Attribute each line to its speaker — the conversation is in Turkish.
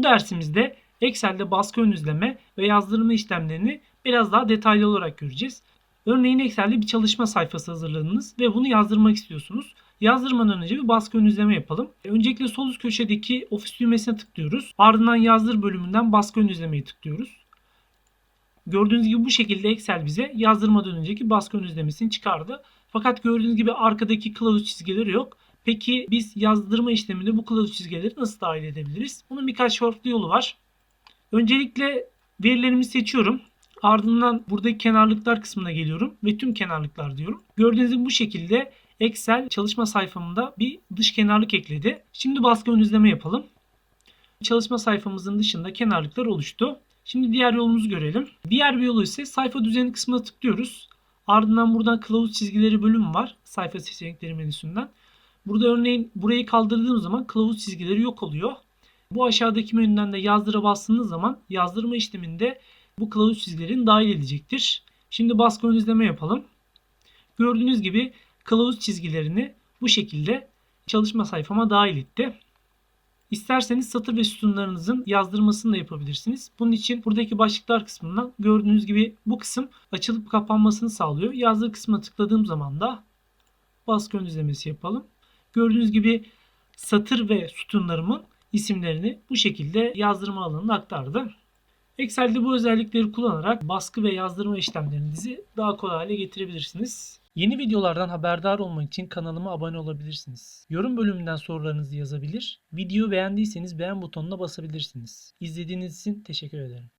Speaker 1: Bu dersimizde Excel'de baskı ön izleme ve yazdırma işlemlerini biraz daha detaylı olarak göreceğiz. Örneğin Excel'de bir çalışma sayfası hazırladınız ve bunu yazdırmak istiyorsunuz. Yazdırmadan önce bir baskı ön izleme yapalım. Öncelikle sol üst köşedeki ofis düğmesine tıklıyoruz. Ardından yazdır bölümünden baskı ön izlemeyi tıklıyoruz. Gördüğünüz gibi bu şekilde Excel bize yazdırmadan önceki baskı ön izlemesini çıkardı. Fakat gördüğünüz gibi arkadaki kılavuz çizgileri yok. Peki biz yazdırma işleminde bu kılavuz çizgileri nasıl dahil edebiliriz? Bunun birkaç farklı yolu var. Öncelikle verilerimi seçiyorum. Ardından buradaki kenarlıklar kısmına geliyorum ve tüm kenarlıklar diyorum. Gördüğünüz gibi bu şekilde Excel çalışma sayfamda bir dış kenarlık ekledi. Şimdi baskı ön izleme yapalım. Çalışma sayfamızın dışında kenarlıklar oluştu. Şimdi diğer yolumuzu görelim. Diğer bir yolu ise sayfa düzeni kısmına tıklıyoruz. Ardından buradan kılavuz çizgileri bölümü var. Sayfa seçenekleri menüsünden. Burada örneğin burayı kaldırdığım zaman kılavuz çizgileri yok oluyor. Bu aşağıdaki menüden de yazdıra bastığınız zaman yazdırma işleminde bu kılavuz çizgilerini dahil edecektir. Şimdi baskı ön izleme yapalım. Gördüğünüz gibi kılavuz çizgilerini bu şekilde çalışma sayfama dahil etti. İsterseniz satır ve sütunlarınızın yazdırmasını da yapabilirsiniz. Bunun için buradaki başlıklar kısmından gördüğünüz gibi bu kısım açılıp kapanmasını sağlıyor. Yazdır kısmına tıkladığım zaman da baskı ön izlemesi yapalım. Gördüğünüz gibi satır ve sütunlarımın isimlerini bu şekilde yazdırma alanına aktardı. Excel'de bu özellikleri kullanarak baskı ve yazdırma işlemlerinizi daha kolay hale getirebilirsiniz. Yeni videolardan haberdar olmak için kanalıma abone olabilirsiniz. Yorum bölümünden sorularınızı yazabilir, videoyu beğendiyseniz beğen butonuna basabilirsiniz. İzlediğiniz için teşekkür ederim.